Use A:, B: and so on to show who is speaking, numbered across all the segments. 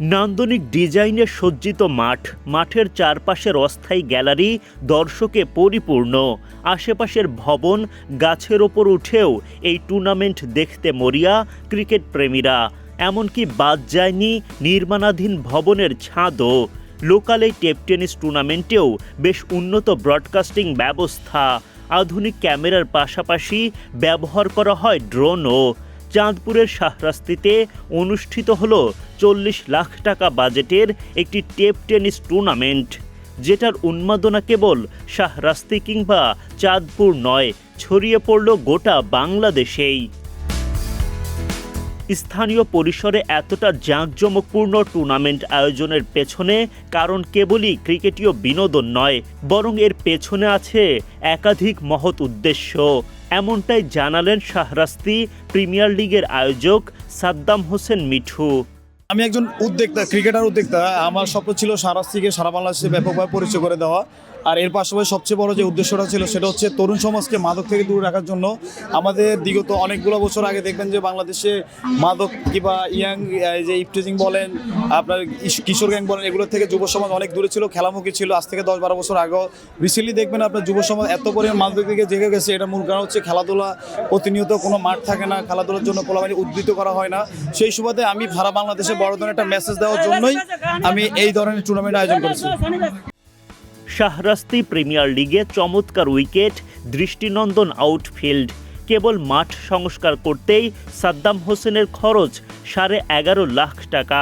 A: নান্দনিক ডিজাইনে সজ্জিত মাঠ, মাঠের চারপাশের অস্থায়ী গ্যালারি দর্শকে পরিপূর্ণ। আশেপাশের ভবন গাছের ওপর উঠেও এই টুর্নামেন্ট দেখতে মরিয়া ক্রিকেট প্রেমীরা। এমনকি বাদ যায়নি নির্মাণাধীন ভবনের ছাদও। লোকাল এই টেপ টেনিস টুর্নামেন্টেও বেশ উন্নত ব্রডকাস্টিং ব্যবস্থা। আধুনিক ক্যামেরার পাশাপাশি ব্যবহার করা হয় ড্রোনও। চাঁদপুরের শাহরাস্তিতে অনুষ্ঠিত হল চল্লিশ লাখ টাকা বাজেটের একটি টেপ টেনিস টুর্নামেন্ট, যেটার উন্মাদনা কেবল শাহরাস্তি কিংবা চাঁদপুর নয়, ছড়িয়ে পড়ল গোটা বাংলাদেশেই। স্থানীয় পরিসরে এতটা জাঁকজমকপূর্ণ টুর্নামেন্ট আয়োজনের পেছনে কারণ কেবলই ক্রিকেটীয় বিনোদন নয়, বরং এর পেছনে আছে একাধিক মহৎ উদ্দেশ্য। এমনটাই জানালেন শাহরাস্তি প্রিমিয়ার লিগের আয়োজক সাদ্দাম হোসেন মিঠু।
B: আমি একজন উদ্যোক্তা, ক্রিকেটার উদ্যোক্তা। আমার স্বপ্ন ছিল সারাস্তিকে সারা বাংলাদেশে ব্যাপকভাবে পরিচয় করে দেওয়া। আর এর পাশাপাশি সবচেয়ে বড় যে উদ্দেশ্যটা ছিল সেটা হচ্ছে তরুণ সমাজকে মাদক থেকে দূরে রাখার জন্য। আমাদের বিগত অনেকগুলো বছর আগে দেখবেন যে বাংলাদেশে মাদক কিংবা ইয়াং যে ইফটেজিং বলেন, আপনার কিশোর গ্যাং বলেন, এগুলো থেকে যুব সমাজ অনেক দূরে ছিল, খেলামুখী ছিল। আজ থেকে দশ বারো বছর আগেও রিসেন্টলি দেখবেন আপনার যুব সমাজ এত পরিমাণ মাদক দিকে জেগে গেছে। এটা মূল কারণ হচ্ছে খেলাধুলা প্রতিনিয়ত কোনো মাঠ থাকে না, খেলাধুলার জন্য পোলাবানি উদ্ধৃত করা হয় না। সেই সুবাদে আমি সারা বাংলাদেশে বড় ধরনের একটা মেসেজ দেওয়ার জন্যই আমি এই ধরনের টুর্নামেন্ট আয়োজন করেছি।
A: শাহরাস্তি প্রিমিয়ার লিগে চমৎকার উইকেট, দৃষ্টিনন্দন আউটফিল্ড কেবল মাঠ সংস্কার করতেই সাদ্দাম হোসেনের খরচ সাড়ে এগারো লাখ টাকা।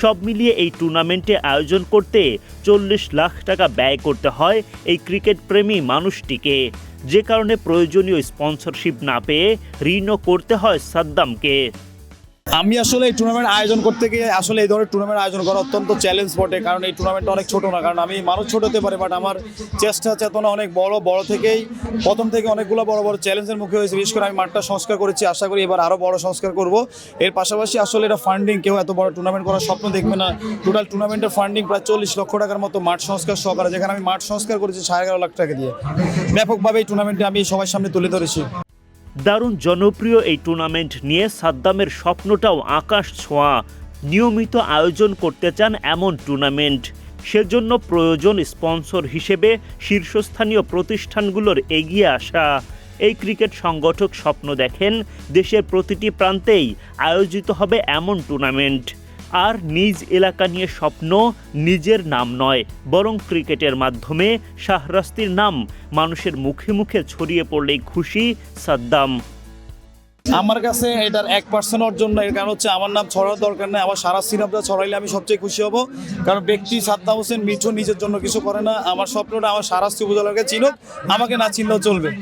A: সব মিলিয়ে এই টুর্নামেন্টে আয়োজন করতে চল্লিশ লাখ টাকা ব্যয় করতে হয় এই ক্রিকেট প্রেমী মানুষটিকে। যে কারণে প্রয়োজনীয় স্পন্সরশিপ না পেয়ে ঋণও করতে হয় সাদ্দামকে।
B: আমি আসলে এই টুর্নামেন্ট আয়োজন করতে গিয়ে আসলে এই ধরনের টুর্নামেন্ট আয়োজন করা অত্যন্ত চ্যালেঞ্জ বটে, কারণ এই টুর্নামেন্টটা অনেক ছোট না, কারণ আমি মানুষ ছোট হতে পারে বাট আমার চেষ্টা চেতনা অনেক বড় বড় থেকেই, প্রথম থেকে অনেকগুলো বড় বড় চ্যালেঞ্জের মুখে হয়েছে, বিশেষ করে আমি মাঠটা সংস্কার করেছি, আশা করি এবার আরও বড় সংস্কার করব। এর পাশাপাশি আসলে এটা ফান্ডিং কেউ এত বড় টুর্নামেন্ট করার স্বপ্ন দেখবে না। টোটাল টুর্নামেন্টের ফান্ডিং প্রায় চল্লিশ লক্ষ টাকার মতো মাঠ সংস্কার সহকারে, যেখানে আমি মাঠ সংস্কার করেছি সাড়ে এগারো লাখ টাকা দিয়ে। ব্যাপকভাবে এই টুর্নামেন্টে আমি সবার সামনে তুলে ধরেছি।
A: দারুণ জনপ্রিয় এই টুর্নামেন্ট নিয়ে সাদ্দামের স্বপ্নটাও আকাশ ছোঁয়া। নিয়মিত আয়োজন করতে চান এমন টুর্নামেন্ট। সেজন্য প্রয়োজন স্পন্সর হিসেবে শীর্ষস্থানীয় প্রতিষ্ঠানগুলোর এগিয়ে আসা। এই ক্রিকেট সংগঠক স্বপ্ন দেখেন, দেশের প্রতিটি প্রান্তেই আয়োজিত হবে এমন টুর্নামেন্ট। আর নিজ এলাকা নিয়ে স্বপ্ন নিজের নাম নয়, বরং ক্রিকেটের মাধ্যমে শাহরাস্তির নাম মানুষের মুখে মুখে ছড়িয়ে পড়লেই খুশি সাদ্দাম।
B: আমার কাছে এটার এক পার্সেন্ট অর্জন না এর কারণ হচ্ছে আমার নাম ছড়ার দরকার নেই আমার সারা সিনাপটা ছড়াইলে আমি সবচেয়ে খুশি হব। কারণ ব্যক্তি সাদ্দাম হোসেন মিঠু নিজের জন্য কিছু করে না, আমার স্বপ্নটা আমার সারাস্তি উপজেলাকে চিনুক, আমাকে না চিনলেও চলবে।